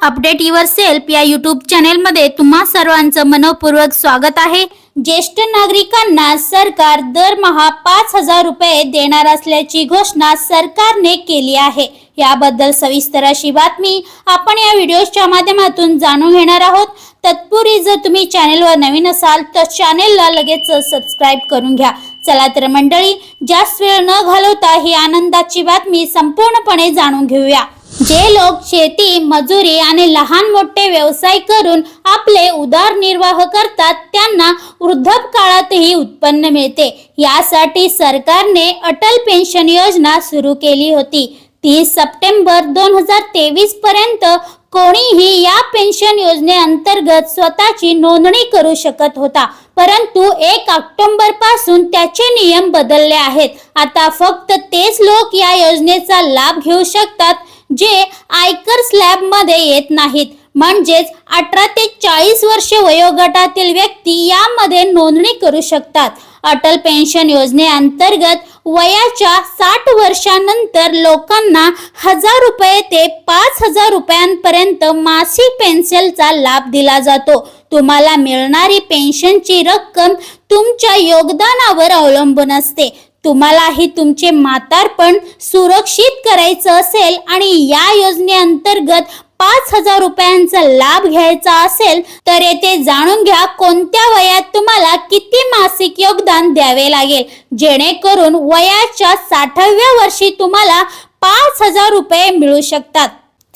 Update yourself या YouTube चॅनेलमध्ये तुम्हा सर्वांचं मनपूर्वक स्वागत आहे. ज्येष्ठ नागरिकांना सरकार दरमहा पाच हजार रुपये देणार असल्याची घोषणा सरकारने केली आहे. याबद्दल सविस्तर अशी बातमी आपण या व्हिडिओच्या माध्यमातून जाणून घेणार आहोत. तत्पूर्वी जर तुम्ही चॅनेलवर नवीन असाल तर चॅनेलला लगेच सबस्क्राईब करून घ्या. चला तर मंडळी जास्त वेळ न घालवता ही आनंदाची बातमी संपूर्णपणे जाणून घेऊया. जे लोक शेती मजुरी आणि लहान मोठे व्यवसाय करून आपले उदरनिर्वाह करतात त्यांना वृद्धपकाळातही उत्पन्न मिळते. यासाठी सरकारने अटल पेन्शन योजना सुरू केली होती. तीस सप्टेंबर दोन हजार तेवीस पर्यंत कोणीही या पेन्शन योजनेअंतर्गत स्वतःची नोंदणी करू शकत होता. परंतु एक ऑक्टोबरपासून त्याचे नियम बदलले आहेत. आता फक्त तेच लोक या योजनेचा लाभ घेऊ शकतात जे आयकर स्लॅबमध्ये येत नाहीत. म्हणजेच अठरा ते चाळीस वर्ष वयोगटातील व्यक्ती यामध्ये नोंदणी करू शकतात. अटल पेन्शन योजनेअंतर्गत वयाच्या साठ वर्षानंतर लोकांना हजार रुपये ते पाच हजार रुपयांपर्यंत मासिक पेन्शनचा लाभ दिला जातो. तुम्हाला मिळणारी पेन्शनची रक्कम तुमच्या योगदानावर अवलंबून असते. तुम्हालाही तुमचे म्हातारपण सुरक्षित करायचं असेल आणि या योजनेअंतर्गत पाच हजार रुपयांचा लाभ घ्यायचा असेल तर येथे जाणून घ्या कोणत्या वयात तुम्हाला किती मासिक योगदान द्यावे लागेल. जेणेकरून वयाच्या साठाव्या वर्षी तुम्हाला पाच हजार रुपये मिळू शकतात.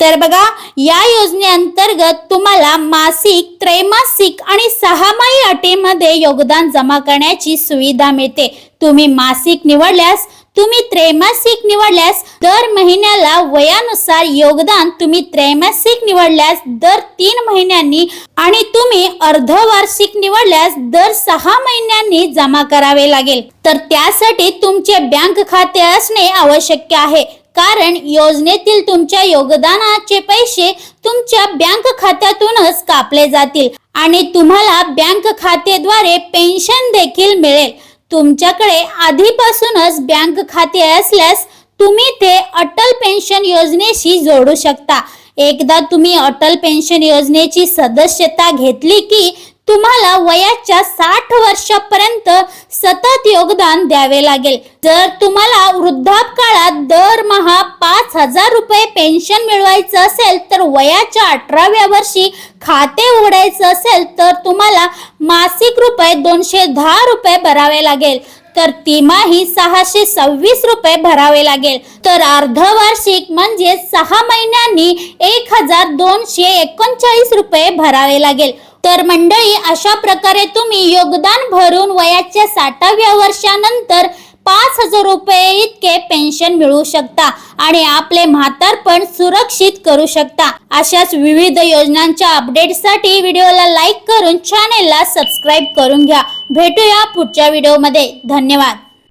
तर बघा या योजनेअंतर्गत तुम्हाला मासिक त्रैमासिक आणि सहामाही अटीमध्ये योगदान जमा करण्याची सुविधा मिळते. तुम्ही मासिक निवडल्यास तुम्ही त्रैमासिक निवडल्यास दर महिन्याला वयानुसार योगदान तुम्ही त्रैमासिक निवडल्यास दर तीन महिन्यांनी आणि तुम्ही अर्धवार्षिक निवडल्यास दर सहा महिन्यांनी जमा करावे लागेल. तर त्यासाठी तुमचे बँक खाते असणे आवश्यक आहे. कारण योजनेतील तुमच्या योगदानाचे पैसे तुमच्या बँक खात्यातूनच कापले जातील आणि तुम्हाला बँक खातेद्वारे पेन्शन देखील मिळेल. तुमच्याकडे आधीपासूनच बँक खाते असल्यास तुम्ही ते अटल पेन्शन योजनेशी जोडू शकता. एकदा तुम्ही अटल पेन्शन योजनेची सदस्यता घेतली की तुम्हाला वयाच्या साठ वर्षापर्यंत सतत योगदान द्यावे लागेल. जर तुम्हाला वृद्धापकाळात दरमहा पाच हजार रुपये पेन्शन मिळवायचं असेल तर वयाच्या अठराव्या वर्षी खाते उघडायचं असेल तर तुम्हाला मासिक रुपये दोनशे दहा रुपये भरावे लागेल. तर तिमाही सहाशे सव्वीस रुपये भरावे लागेल. तर अर्धवार्षिक म्हणजे सहा महिन्यांनी एक हजार दोनशे एकोणचाळीस रुपये भरावे लागेल. तर मंडळी अशा प्रकारे तुम्ही योगदान भरून वयाच्या साठाव्या वर्षानंतर पाच हजार रुपये इतके पेन्शन मिळू शकता आणि आपले म्हातारपण सुरक्षित करू शकता. अशाच विविध योजनांच्या अपडेटसाठी व्हिडिओला लाईक करून चॅनेलला सबस्क्राईब करून घ्या. भेटूया पुढच्या व्हिडिओमध्ये धन्यवाद.